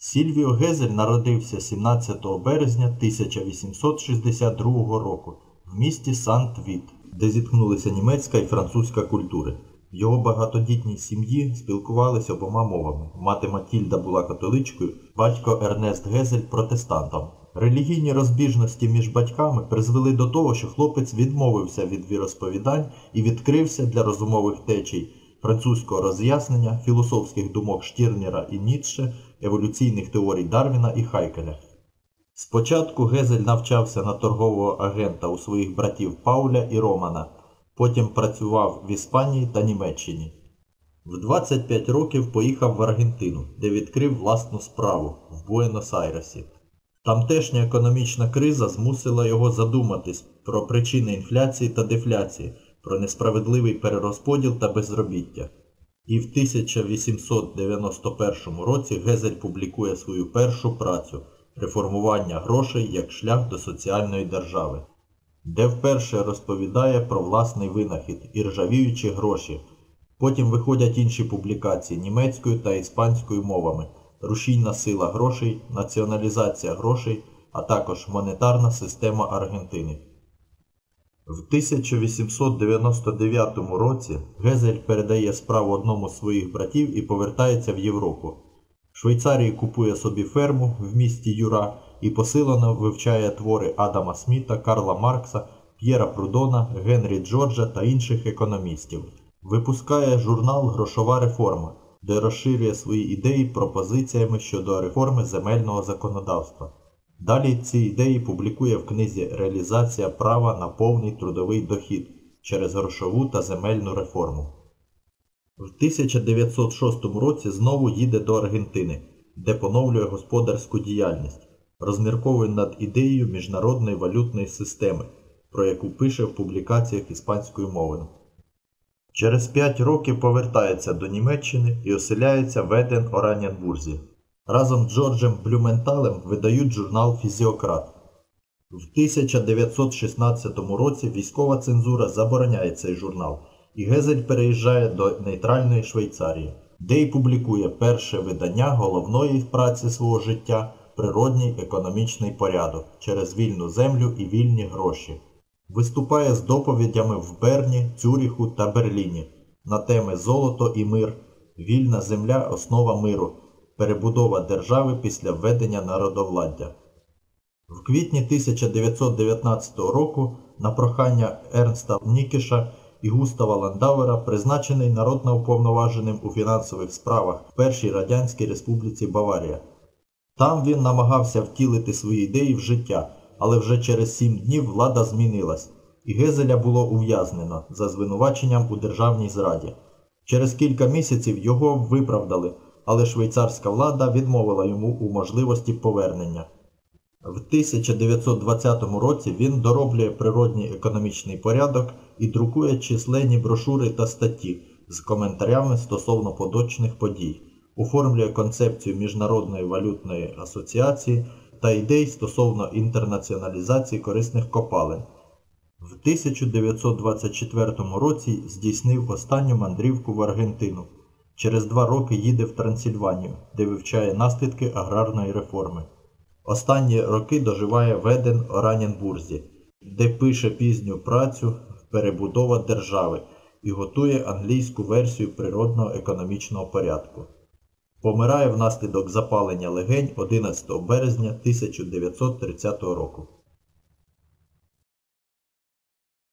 Сільвіо Гезель народився 17 березня 1862 року в місті Сант-Віт, де зіткнулися німецька і французька культури. В його багатодітній сім'ї спілкувалися обома мовами. Мати Матільда була католичкою, батько Ернест Гезель протестантом. Релігійні розбіжності між батьками призвели до того, що хлопець відмовився від віросповідань і відкрився для розумових течій французького роз'яснення, філософських думок Штірнера і Ніцше, еволюційних теорій Дарвіна і Хайкеля. Спочатку Гезель навчався на торгового агента у своїх братів Пауля і Романа, потім працював в Іспанії та Німеччині. В 25 років поїхав в Аргентину, де відкрив власну справу в Буенос-Айресі. Тамтешня економічна криза змусила його задуматись про причини інфляції та дефляції, про несправедливий перерозподіл та безробіття. І в 1891 році Гезель публікує свою першу працю Реформування грошей як шлях до соціальної держави, де вперше розповідає про власний винахід іржавіючі гроші. Потім виходять інші публікації німецькою та іспанською мовами, рушійна сила грошей, націоналізація грошей, а також монетарна система Аргентини. В 1899 році Гезель передає справу одному з своїх братів і повертається в Європу. В Швейцарії купує собі ферму в місті Юра і посилено вивчає твори Адама Сміта, Карла Маркса, П'єра Прудона, Генрі Джорджа та інших економістів. Випускає журнал Грошова реформа, де розширює свої ідеї пропозиціями щодо реформи земельного законодавства. Далі ці ідеї публікує в книзі Реалізація права на повний трудовий дохід через грошову та земельну реформу. В 1906 році знову їде до Аргентини, де поновлює господарську діяльність, розмірковує над ідеєю міжнародної валютної системи, про яку пише в публікаціях іспанською мовою. Через 5 років повертається до Німеччини і оселяється в Еден Оранянбурзі. Разом з Джорджем Блюменталем видають журнал Фізіократ. В 1916 році військова цензура забороняє цей журнал, і Гезель переїжджає до нейтральної Швейцарії, де й публікує перше видання головної праці свого життя Природній економічний порядок через вільну землю і вільні гроші. Виступає з доповідями в Берні, Цюріху та Берліні на теми Золото і мир, Вільна земля основа миру, перебудова держави після введення народовладдя. В квітні 1919 року на прохання Ернста Нікіша і Густава Ландауера призначений народно уповноваженим у фінансових справах в Першій Радянській Республіці Баварія. Там він намагався втілити свої ідеї в життя, але вже через сім днів влада змінилась, і Гезеля було ув'язнено за звинуваченням у державній зраді. Через кілька місяців його виправдали, але швейцарська влада відмовила йому у можливості повернення. В 1920 році він дороблює природній економічний порядок і друкує численні брошури та статті з коментарями стосовно поточних подій, оформлює концепцію Міжнародної валютної асоціації та ідей стосовно інтернаціоналізації корисних копалин. В 1924 році здійснив останню мандрівку в Аргентину. Через два роки їде в Трансильванію, де вивчає наслідки аграрної реформи. Останні роки доживає в Еден Ораненбурзі, де пише пізню працю Перебудова держави і готує англійську версію природного економічного порядку. Помирає внаслідок запалення легень 11 березня 1930 року.